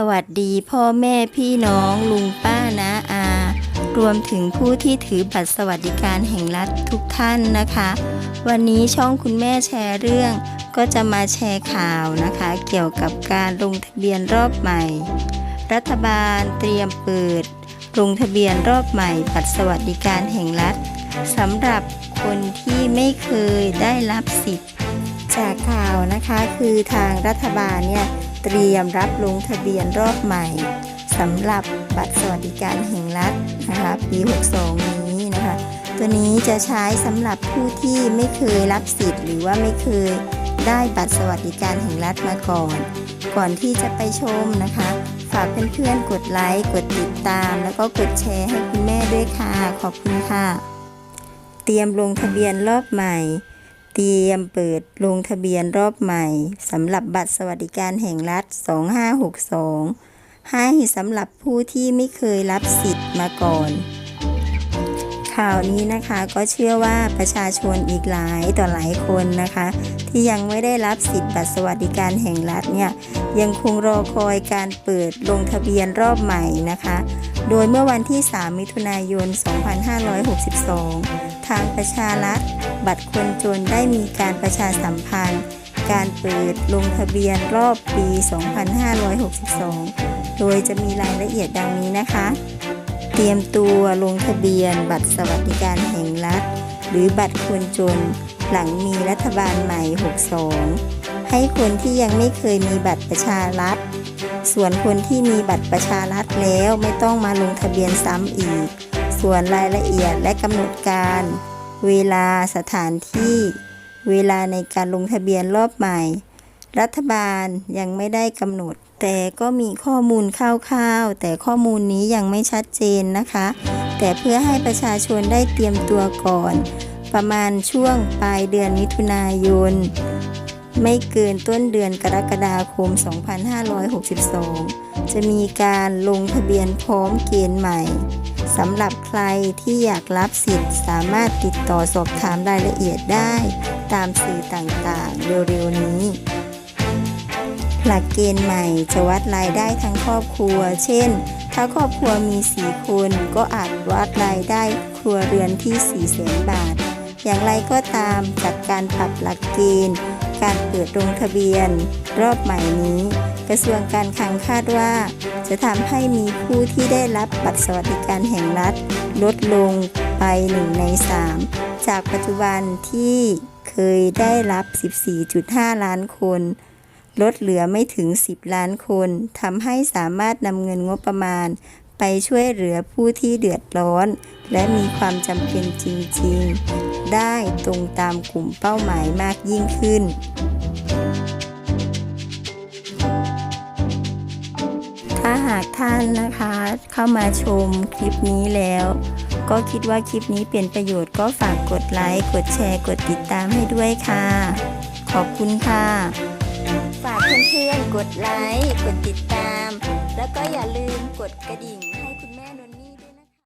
สวัสดีพ่อแม่พี่น้องลุงป้านาอา รวมถึงผู้ที่ถือบัตรสวัสดิการแห่งรัฐทุกท่านนะคะ วันนี้ช่องคุณแม่แชร์เรื่อง ก็จะมาแชร์ข่าวนะคะ เกี่ยวกับการลงทะเบียนรอบใหม่ รัฐบาลเตรียมเปิด ลงทะเบียนรอบใหม่บัตรสวัสดิการแห่งรัฐสำหรับคนที่ไม่เคยได้รับสิทธิ์ จากข่าวนะคะคือทางรัฐบาลเนี่ย เตรียมรับลงทะเบียนรอบใหม่สำหรับบัตรสวัสดิการแห่งรัฐนะคะปี 62 นี้นะคะ ตัวนี้จะใช้สำหรับผู้ที่ไม่เคยรับสิทธิ์ หรือว่าไม่เคยได้บัตรสวัสดิการแห่งรัฐมาก่อน ก่อนที่จะไปชมนะคะ ฝากเพื่อนๆกดไลค์ กดติดตาม แล้วก็กดแชร์ให้คุณแม่ด้วยค่ะ ขอบคุณค่ะ เตรียมลงทะเบียนรอบใหม่ เตรียมเปิดลงทะเบียนรอบใหม่สำหรับบัตรสวัสดิการแห่งรัฐ 2562 ให้สำหรับผู้ที่ไม่เคยรับสิทธิ์มาก่อน ข่าวนี้นะคะก็เชื่อว่าประชาชนอีกหลายต่อหลายคนนะคะ ที่ยังไม่ได้รับสิทธิ์บัตรสวัสดิการแห่งรัฐเนี่ยยังคงรอคอยการเปิดลงทะเบียนรอบใหม่นะคะ โดยเมื่อวันที่ 3 มิถุนายน 2562 ทางประชารัฐบัตรคนจนได้มีการประชาสัมพันธ์ การเปิดลงทะเบียนรอบปี 2562 โดยจะมีรายละเอียดดังนี้นะคะ เตรียมตัวลงทะเบียนบัตรสวัสดิการแห่งรัฐ หรือบัตรคนจนหลังมีรัฐบาลใหม่ 62 ให้คนที่ยังไม่เคยมีบัตรประชารัฐ ส่วนคนที่มีบัตรประชารัฐแล้วไม่ต้องมาลงทะเบียนซ้ำอีก ส่วนรายละเอียดและกำหนดการ เวลาสถานที่ เวลาในการลงทะเบียนรอบใหม่ รัฐบาลยังไม่ได้กำหนด แต่ก็มีข้อมูลคร่าวๆ แต่ข้อมูลนี้ยังไม่ชัดเจนนะคะ แต่เพื่อให้ประชาชนได้เตรียมตัวก่อน ประมาณช่วงปลายเดือนมิถุนายนไม่เกินต้นเดือนกรกฎาคม 2562 จะมีการลงทะเบียนพร้อมเกณฑ์ใหม่ สำหรับใครที่อยากรับสิทธิ์สามารถติดต่อสอบถามรายละเอียดได้ ตามสื่อต่างๆ เร็วๆนี้ หลักเกณฑ์ใหม่จะวัดรายได้ทั้งครอบครัว เช่น ถ้าครอบครัวมี 4 คน ก็อาจวัดรายได้ครัวเรือนที่4แสนบาท อย่างไรก็ตามจากการปรับหลักเกณฑ์ การเปิดลงทะเบียน รอบใหม่นี้ กระทรวงการคลังคาดว่า จะทำให้มีผู้ที่ได้รับบัตรสวัสดิการแห่งรัฐ ลดลงไป 1 ใน 3 จากปัจจุบันที่เคยได้รับ 14.5 ล้านคนลดเหลือไม่ถึง 10 ล้านคนทำให้สามารถนำเงินงบประมาณ ไปช่วยเหลือผู้ที่เดือดร้อน และมีความจำเป็นจริง ๆ ได้ตรงตามกลุ่มเป้าหมายมากยิ่งขึ้น หากท่านนะคะ เข้ามาชมคลิปนี้แล้ว ก็คิดว่าคลิปนี้เป็นประโยชน์ก็ฝากกดไลค์กดแชร์กดติดตามให้ด้วยค่ะ ขอบคุณค่ะ ฝากเพื่อนๆกดไลค์กดติดตาม แล้วก็อย่าลืมกดกระดิ่ง